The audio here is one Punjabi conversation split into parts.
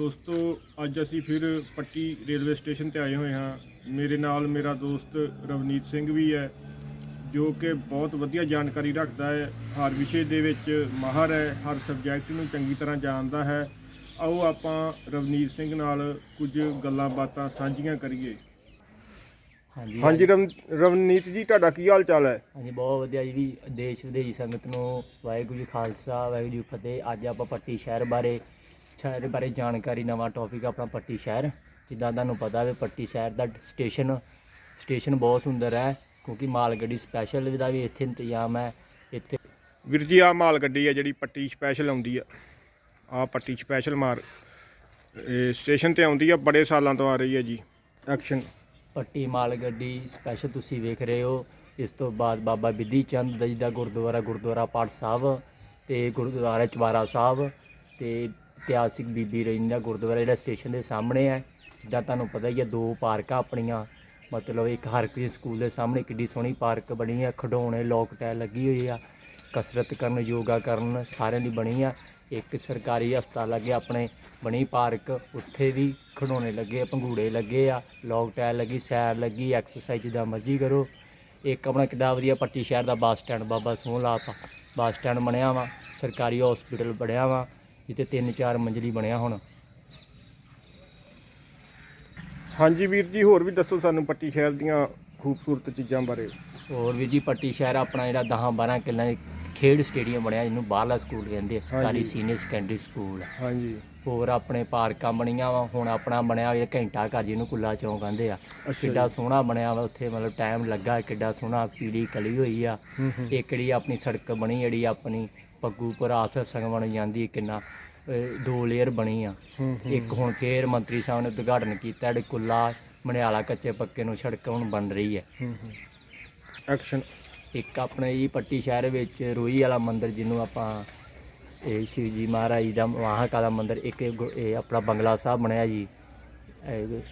ਦੋਸਤੋ ਅੱਜ ਅਸੀਂ ਫਿਰ ਪੱਟੀ ਰੇਲਵੇ ਸਟੇਸ਼ਨ ਤੇ ਆਏ ਹੋਏ ਹਾਂ। ਮੇਰੇ ਨਾਲ ਮੇਰਾ ਦੋਸਤ ਰਵਨੀਤ ਸਿੰਘ ਵੀ ਹੈ ਜੋ ਕਿ ਬਹੁਤ ਵਧੀਆ ਜਾਣਕਾਰੀ ਰੱਖਦਾ ਹੈ। ਹਰ ਵਿਸ਼ੇ ਦੇ ਵਿੱਚ ਮਾਹਰ ਹੈ ਹਰ ਸਬਜੈਕਟ ਨੂੰ ਚੰਗੀ ਤਰ੍ਹਾਂ ਜਾਣਦਾ ਹੈ। ਆਓ ਆਪਾਂ ਰਵਨੀਤ ਸਿੰਘ ਨਾਲ ਕੁਝ ਗੱਲਾਂ ਬਾਤਾਂ ਸਾਂਝੀਆਂ ਕਰੀਏ। ਹਾਂਜੀ। ਹਾਂਜੀ ਰਵਨੀਤ ਜੀ ਤੁਹਾਡਾ ਕੀ ਹਾਲ ਚਾਲ ਹੈ? ਹਾਂਜੀ ਬਹੁਤ ਵਧੀਆ ਜੀ। ਵੀ ਦੇਸ਼ ਵਿਦੇਸ਼ੀ ਸੰਗਤ ਨੂੰ ਵਾਹਿਗੁਰੂ ਜੀ ਖਾਲਸਾ ਵਾਹਿਗੁਰੂ ਜੀ ਫਤਿਹ। ਅੱਜ ਆਪਾਂ ਪੱਟੀ ਸ਼ਹਿਰ ਬਾਰੇ ਸ਼ਹਿਰ ਬਾਰੇ ਜਾਣਕਾਰੀ ਨਵਾਂ ਟੌਪਿਕ ਆਪਣਾ ਪੱਟੀ ਸ਼ਹਿਰ। ਜਿੱਦਾਂ ਤੁਹਾਨੂੰ ਪਤਾ ਹੈ ਪੱਟੀ ਸ਼ਹਿਰ ਦਾ ਸਟੇਸ਼ਨ ਸਟੇਸ਼ਨ ਬਹੁਤ ਸੁੰਦਰ ਹੈ ਕਿਉਂਕਿ ਮਾਲ ਗੱਡੀ ਸਪੈਸ਼ਲ ਦਾ ਵੀ ਇੱਥੇ ਇੰਤਜ਼ਾਮ ਹੈ ਇੱਥੇ ਵੀਰ ਜੀ ਆ ਮਾਲ ਗੱਡੀ ਹੈ ਜਿਹੜੀ ਪੱਟੀ ਸਪੈਸ਼ਲ ਆਉਂਦੀ ਆ। ਆ ਪੱਟੀ ਸਪੈਸ਼ਲ ਮਾਰ ਸਟੇਸ਼ਨ ਤੇ ਆਉਂਦੀ ਆ ਬੜੇ ਸਾਲਾਂ ਤੋਂ ਆ ਰਹੀ ਹੈ ਜੀ ਐਕਸ਼ਨ ਪੱਟੀ ਮਾਲ ਗੱਡੀ ਸਪੈਸ਼ਲ ਤੁਸੀਂ ਵੇਖ ਰਹੇ ਹੋ। ਇਸ ਤੋਂ ਬਾਅਦ ਬਾਬਾ ਬਿੱਧੀ ਚੰਦ ਜੀ ਦਾ ਗੁਰਦੁਆਰਾ ਗੁਰਦੁਆਰਾ ਪਾਠ ਸਾਹਿਬ ਤੇ ਗੁਰਦੁਆਰਾ ਚਵਾਰਾ ਸਾਹਿਬ ਤੇ ਇਤਿਹਾਸਿਕ ਬੀਬੀ ਰਜਨੀ ਗੁਰਦੁਆਰਾ ਜਿਹੜਾ ਸਟੇਸ਼ਨ ਦੇ ਸਾਹਮਣੇ ਹੈ। ਜਿੱਦਾਂ ਤੁਹਾਨੂੰ ਪਤਾ ਹੀ ਹੈ, ਦੋ ਪਾਰਕਾਂ ਆਪਣੀਆਂ, ਮਤਲਬ ਇੱਕ ਹਰਕ੍ਰਿਸ਼ਨ ਸਕੂਲ ਦੇ ਸਾਹਮਣੇ, ਕਿੱਡੀ ਸੋਹਣੀ ਪਾਰਕ ਬਣੀ ਹੈ, ਖਿਡੌਣੇ, ਲੋਕ ਟਾਇਲ ਲੱਗੀ ਹੋਈ ਆ, ਕਸਰਤ ਕਰਨ, ਯੋਗਾ ਕਰਨ, ਸਾਰਿਆਂ ਦੀ ਬਣੀ ਆ। ਇੱਕ ਸਰਕਾਰੀ ਹਸਪਤਾਲ ਲੱਗੇ ਆਪਣੇ, ਬਣੀ ਪਾਰਕ, ਉੱਥੇ ਵੀ ਖਿਡੌਣੇ ਲੱਗੇ ਆ ਪੰਘੂੜੇ ਲੱਗੇ ਆ, ਲੋਕ ਟਾਇਲ ਲੱਗੀ, ਸੈਰ ਲੱਗੀ, ਐਕਸਰਸਾਈਜ਼ ਜਿੱਦਾਂ ਮਰਜ਼ੀ ਕਰੋ। ਇੱਕ ਆਪਣਾ ਕਿੱਡਾ ਵਧੀਆ ਪੱਟੀ ਸ਼ਹਿਰ ਦਾ ਬੱਸ ਸਟੈਂਡ, ਬਾਬਾ ਸੋਹਣ ਲਾਤਾ ਬੱਸ ਸਟੈਂਡ ਬਣਿਆ ਵਾ, ਸਰਕਾਰੀ ਹਸਪੀਟਲ ਬਣਿਆ ਵਾ। ਜਿੱਥੇ ਤਿੰਨ ਚਾਰ ਮੰਜ਼ਲੀ ਬਣਿਆ ਹੁਣ। ਹਾਂਜੀ ਵੀਰ ਜੀ ਹੋਰ ਵੀ ਦੱਸੋ ਸਾਨੂੰ ਪੱਟੀ ਸ਼ਹਿਰ ਦੀਆਂ ਖੂਬਸੂਰਤ ਚੀਜ਼ਾਂ ਬਾਰੇ। ਹੋਰ ਵੀ ਜੀ ਪੱਟੀ ਸ਼ਹਿਰ ਆਪਣਾ ਜਿਹੜਾ 10 12 ਕਿੱਲਿਆਂ ਦੀ ਖੇਡ ਸਟੇਡੀਅਮ ਬਣਿਆ ਜਿਹਨੂੰ ਬਾਹਰਲਾ ਸਕੂਲ ਕਹਿੰਦੇ ਆ, ਸਰਕਾਰੀ। ਸੀਨੀਅਰ ਸੈਕੰਡਰੀ ਸਕੂਲ ਹਾਂਜੀ। ਹੋਰ ਆਪਣੇ ਪਾਰਕਾਂ ਬਣੀਆਂ ਵਾ ਹੁਣ ਆਪਣਾ ਬਣਿਆ ਹੋਇਆ ਘੰਟਾ ਘਰ ਜਿਹਨੂੰ ਕੁੱਲਾ ਚੌਂਕ ਕਹਿੰਦੇ ਆ। ਕਿੱਡਾ ਸੋਹਣਾ ਬਣਿਆ ਵਾ ਉੱਥੇ ਮਤਲਬ ਟਾਈਮ ਲੱਗਾ ਕਿੱਡਾ ਸੋਹਣਾ ਪੀੜੀ ਕਲੀ ਹੋਈ ਆ। ਇੱਕ ਜਿਹੜੀ ਆਪਣੀ ਸੜਕ ਬਣੀ ਜਿਹੜੀ ਆਪਣੀ ਪੱਗੂਪੁਰ ਆਸਰ ਸੰਗ ਬਣ ਜਾਂਦੀ ਕਿੰਨਾ ਅਹ ਦੋ ਲੇਅਰ ਬਣੀ ਆ। ਹੂੰ। ਇੱਕ ਹੁਣ ਫੇਰ ਮੰਤਰੀ ਸਾਹਿਬ ਨੇ ਉਦਘਾਟਨ ਕੀਤਾ ਜਿਹੜੇ ਕੁੱਲਾ ਮਣਿਆਲਾ ਕੱਚੇ ਪੱਕੇ ਨੂੰ ਸੜਕ ਹੁਣ ਬਣ ਰਹੀ ਹੂੰ ਐਕਸ਼ਨ ਇੱਕ ਆਪਣੇ ਜੀ ਪੱਟੀ ਸ਼ਹਿਰ ਵਿੱਚ ਰੋਈ ਵਾਲਾ ਮੰਦਿਰ ਜਿਹਨੂੰ ਆਪਾਂ ਇਹ ਸ਼ਿਵ ਜੀ ਮਹਾਰਾਜ ਜੀ ਦਾ ਮਹਾਕਾਲਾ ਮੰਦਿਰ, ਇੱਕ ਇਹ ਇਹ ਆਪਣਾ ਬੰਗਲਾ ਸਾਹਿਬ ਬਣਿਆ ਜੀ।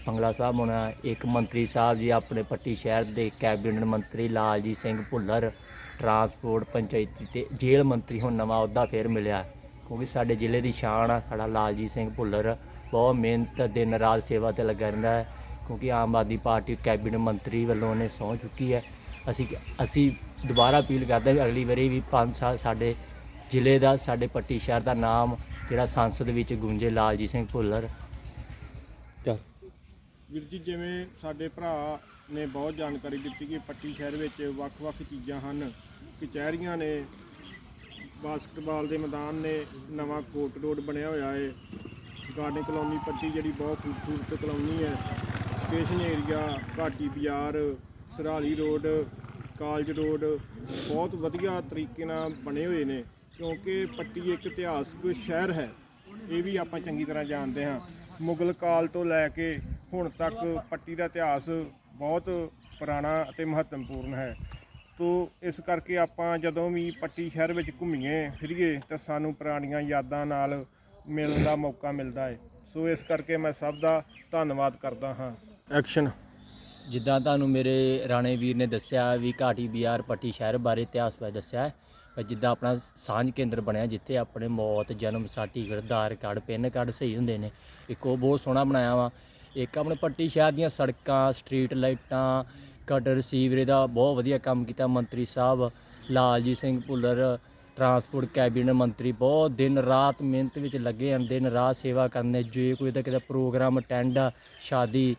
ਬੰਗਲਾ ਸਾਹਿਬ ਬਣਿਆ ਇੱਕ ਮੰਤਰੀ ਸਾਹਿਬ ਜੀ ਆਪਣੇ ਪੱਟੀ ਸ਼ਹਿਰ ਦੇ ਕੈਬਨਿਟ ਮੰਤਰੀ ਲਾਲਜੀਤ ਸਿੰਘ ਭੁੱਲਰ, ਟਰਾਂਸਪੋਰਟ ਪੰਚਾਇਤੀ ਤੇ ਜੇਲ੍ਹ ਮੰਤਰੀ ਹੁਣ ਨਵਾਂ ਅਹੁਦਾ ਫੇਰ ਮਿਲਿਆ। ਕਿਉਂਕਿ ਸਾਡੇ ਜ਼ਿਲ੍ਹੇ ਦੀ ਸ਼ਾਨ ਆ, ਸਾਡਾ ਲਾਲਜੀਤ ਸਿੰਘ ਭੁੱਲਰ ਬਹੁਤ ਮਿਹਨਤ ਦਿਨ ਰਾਤ ਸੇਵਾ ਤੇ ਲੱਗਾ ਰਹਿੰਦਾ ਹੈ। ਕਿਉਂਕਿ ਆਮ ਆਦਮੀ ਪਾਰਟੀ ਕੈਬਨਿਟ ਮੰਤਰੀ ਵੱਲੋਂ ਨੇ ਸਹੁੰ ਚੁੱਕੀ ਹੈ। ਅਸੀਂ ਅਸੀਂ ਦੁਬਾਰਾ ਅਪੀਲ ਕਰਦੇ ਹਾਂ ਵੀ ਅਗਲੀ ਵਾਰੀ ਵੀ 5 ਸਾਲ ਸਾਡੇ ਜ਼ਿਲ੍ਹੇ ਦਾ ਸਾਡੇ ਪੱਟੀ ਸ਼ਹਿਰ ਦਾ ਨਾਮ ਜਿਹੜਾ ਸੰਸਦ ਵਿੱਚ ਗੂੰਜੇ ਲਾਲਜੀਤ ਸਿੰਘ ਭੁੱਲਰ। ਚਲ। ਵੀਰ ਜੀ ਜਿਵੇਂ ਸਾਡੇ ਭਰਾ ਨੇ ਬਹੁਤ ਜਾਣਕਾਰੀ ਦਿੱਤੀ ਕਿ ਪੱਟੀ ਸ਼ਹਿਰ ਵਿੱਚ ਵੱਖ-ਵੱਖ ਚੀਜ਼ਾਂ ਹਨ ਕਚਹਿਰੀਆਂ ਨੇ ਬਾਸਕਟਬਾਲ ਦੇ ਮੈਦਾਨ ਨੇ ਨਵਾਂ ਕੋਟ ਰੋਡ ਬਣਿਆ ਹੋਇਆ ਹੈ ਗਾਰਡਨ ਕਲੋਨੀ ਪੱਟੀ ਜਿਹੜੀ ਬਹੁਤ ਖੂਬਸੂਰਤ ਕਲੋਨੀ ਹੈ ਸਟੇਸ਼ਨ ਏਰੀਆ ਘਾਟੀ ਬਾਜ਼ਾਰ ਸਰਾਲੀ ਰੋਡ, ਕਾਲਜ ਰੋਡ, ਬਹੁਤ ਵਧੀਆ ਤਰੀਕੇ ਨਾਲ ਬਣੇ ਹੋਏ ਨੇ, ਕਿਉਂਕਿ ਪੱਟੀ ਇੱਕ ਇਤਿਹਾਸਕ ਸ਼ਹਿਰ ਹੈ, ਇਹ ਵੀ ਆਪਾਂ ਚੰਗੀ ਤਰ੍ਹਾਂ ਜਾਣਦੇ ਹਾਂ। ਮੁਗਲ ਕਾਲ ਤੋਂ ਲੈ ਕੇ ਹੁਣ ਤੱਕ ਪੱਟੀ ਦਾ ਇਤਿਹਾਸ ਬਹੁਤ ਪੁਰਾਣਾ ਅਤੇ ਮਹੱਤਵਪੂਰਨ ਹੈ। ਤੋ ਇਸ ਕਰਕੇ ਆਪਾਂ ਜਦੋਂ ਵੀ ਪੱਟੀ ਸ਼ਹਿਰ ਵਿੱਚ ਘੁੰਮੀਏ, ਫਿਰੀਏ, ਤਾਂ ਸਾਨੂੰ ਪੁਰਾਣੀਆਂ ਯਾਦਾਂ ਨਾਲ ਮਿਲਣ ਦਾ ਮੌਕਾ ਮਿਲਦਾ ਹੈ। ਸੋ ਇਸ ਕਰਕੇ ਮੈਂ ਸਭ ਦਾ ਧੰਨਵਾਦ ਕਰਦਾ ਹਾਂ। ਐਕਸ਼ਨ। ਜਿੱਦਾਂ ਤੁਹਾਨੂੰ ਮੇਰੇ ਰਾਣੇ ਵੀਰ ਨੇ ਦੱਸਿਆ ਵੀ ਘਾਟੀ ਬਾਜ਼ਾਰ ਪੱਟੀ ਸ਼ਹਿਰ ਬਾਰੇ ਇਤਿਹਾਸ ਬਾਰੇ ਦੱਸਿਆ ਹੈ। ਪਰ ਜਿੱਦਾਂ ਆਪਣਾ ਸਾਂਝ ਕੇਂਦਰ ਬਣਿਆ ਜਿੱਥੇ ਆਪਣੇ ਮੌਤ, ਜਨਮ, certificate, Aadhaar card, pin card ਸਹੀ ਹੁੰਦੇ ਨੇ, ਇੱਕ ਉਹ ਬਹੁਤ ਸੋਹਣਾ ਬਣਾਇਆ ਵਾ। ਇੱਕ ਆਪਣੇ ਪੱਟੀ ਸ਼ਹਿਰ ਦੀਆਂ ਸੜਕਾਂ, ਸਟਰੀਟ ਲਾਈਟਾਂ ਕਟਰ ਸੀਵਰੇ ਦਾ ਬਹੁਤ ਵਧੀਆ ਕੰਮ ਕੀਤਾ ਮੰਤਰੀ ਸਾਹਿਬ। ਲਾਲਜੀਤ ਸਿੰਘ ਭੁੱਲਰ, ਟਰਾਂਸਪੋਰਟ ਕੈਬਨਿਟ ਮੰਤਰੀ, ਬਹੁਤ ਦਿਨ ਰਾਤ ਮਿਹਨਤ ਵਿੱਚ ਲੱਗੇ ਹਨ ਦਿਨ ਰਾਤ ਸੇਵਾ ਕਰਨੇ, ਜੇ ਕੋਈ ਦਾ ਕਿਤੇ ਪ੍ਰੋਗਰਾਮ, ਅਟੈਂਡ ਆ ਸ਼ਾਦੀ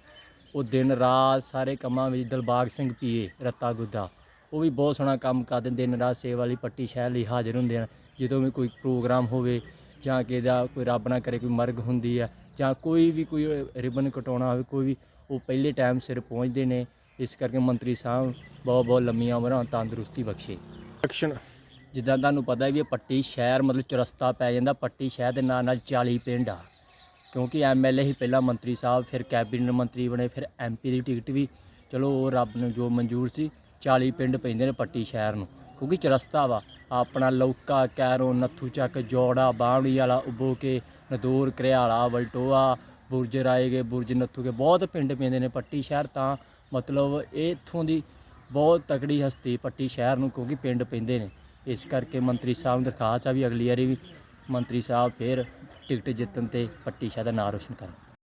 ਉਹ ਦਿਨ ਰਾਤ ਸਾਰੇ ਕੰਮਾਂ ਵਿੱਚ ਦਿਲਬਾਗ ਸਿੰਘ ਪੀਏ ਰੱਤਾ ਗੁੱਦਾ। ਉਹ ਵੀ ਬਹੁਤ ਸੋਹਣਾ ਕੰਮ ਕਰਦੇ ਦਿਨ ਰਾਤ ਸੇਵਾ ਲਈ ਪੱਟੀ ਸ਼ਹਿਰ ਲਈ ਹਾਜ਼ਰ ਹੁੰਦੇ ਹਨ। ਜਦੋਂ ਵੀ ਕੋਈ ਪ੍ਰੋਗਰਾਮ ਹੋਵੇ ਜਾਂ ਕਿ ਦਾ ਕੋਈ ਰੱਬ ਨਾ ਕਰੇ ਕੋਈ ਮਰਗ ਹੁੰਦੀ ਹੈ ਜਾਂ ਕੋਈ ਵੀ ਕੋਈ ਰਿਬਨ ਕਟਾਉਣਾ ਹੋਵੇ ਕੋਈ ਵੀ ਉਹ ਪਹਿਲੇ ਟਾਈਮ ਸਿਰ ਪਹੁੰਚਦੇ ਨੇ। ਇਸ ਕਰਕੇ ਮੰਤਰੀ ਸਾਹਿਬ ਬਹੁਤ ਬਹੁਤ ਲੰਮੀਆਂ ਉਮਰਾਂ ਤੰਦਰੁਸਤੀ ਬਖਸ਼ੇ। ਐਕਸ਼ਨ ਜਿੱਦਾਂ ਤੁਹਾਨੂੰ ਪਤਾ ਹੈ ਵੀ ਇਹ ਪੱਟੀ ਸ਼ਹਿਰ ਮਤਲਬ ਚੁਰਸਤਾ ਪੈ ਜਾਂਦਾ ਪੱਟੀ ਸ਼ਹਿਰ ਦੇ ਨਾਲ ਨਾਲ 40 ਪਿੰਡ ਆ। ਕਿਉਂਕਿ ਐਮਐਲਏ ਹੀ ਪਹਿਲਾਂ ਮੰਤਰੀ ਸਾਹਿਬ, ਫਿਰ ਕੈਬਨਿਟ ਮੰਤਰੀ ਬਣੇ, ਫਿਰ ਐਮਪੀ ਦੀ ਟਿਕਟ ਵੀ। ਚਲੋ ਉਹ ਰੱਬ ਨੂੰ ਜੋ ਮਨਜ਼ੂਰ ਸੀ 40 ਪਿੰਡ ਪੈਂਦੇ ਨੇ ਪੱਟੀ ਸ਼ਹਿਰ ਨੂੰ। ਕਿਉਂਕਿ ਚੁਰਸਤਾ ਵਾ, ਆਪਣਾ ਲੌਕਾ, ਕੈਰੋ, ਨੱਥੂ ਚੱਕ, ਜੋੜਾ ਬਾਵੜੀ ਵਾਲਾ, ਉਬੋ ਕੇ, ਨਦੂਰ ਘਰਿਆਲਾ ਵਲਟੋਆ, ਬੁਰਜ ਰਾਏਗੇ ਬੁਰਜ ਨੱਥੂ ਕੇ ਬਹੁਤ ਪਿੰਡ ਪੈਂਦੇ ਨੇ ਪੱਟੀ ਸ਼ਹਿਰ ਤਾਂ ਮਤਲਬ ਇਹ ਇੱਥੋਂ ਦੀ ਬਹੁਤ ਤਕੜੀ ਹਸਤੀ ਪੱਟੀ ਸ਼ਹਿਰ ਨੂੰ ਕਿਉਂਕਿ ਪਿੰਡ ਪੈਂਦੇ ਨੇ। ਇਸ ਕਰਕੇ ਮੰਤਰੀ ਸਾਹਿਬ ਨੂੰ ਦਰਖਾਸਤ ਆ ਵੀ ਅਗਲੀ ਵਾਰੀ ਵੀ ਮੰਤਰੀ ਸਾਹਿਬ ਫੇਰ ਟਿਕਟ ਜਿੱਤਣ ਤੇ ਪੱਟੀ ਸ਼ਾਹ ਦਾ ਨਾਮ ਰੋਸ਼ਨ ਕਰਨ।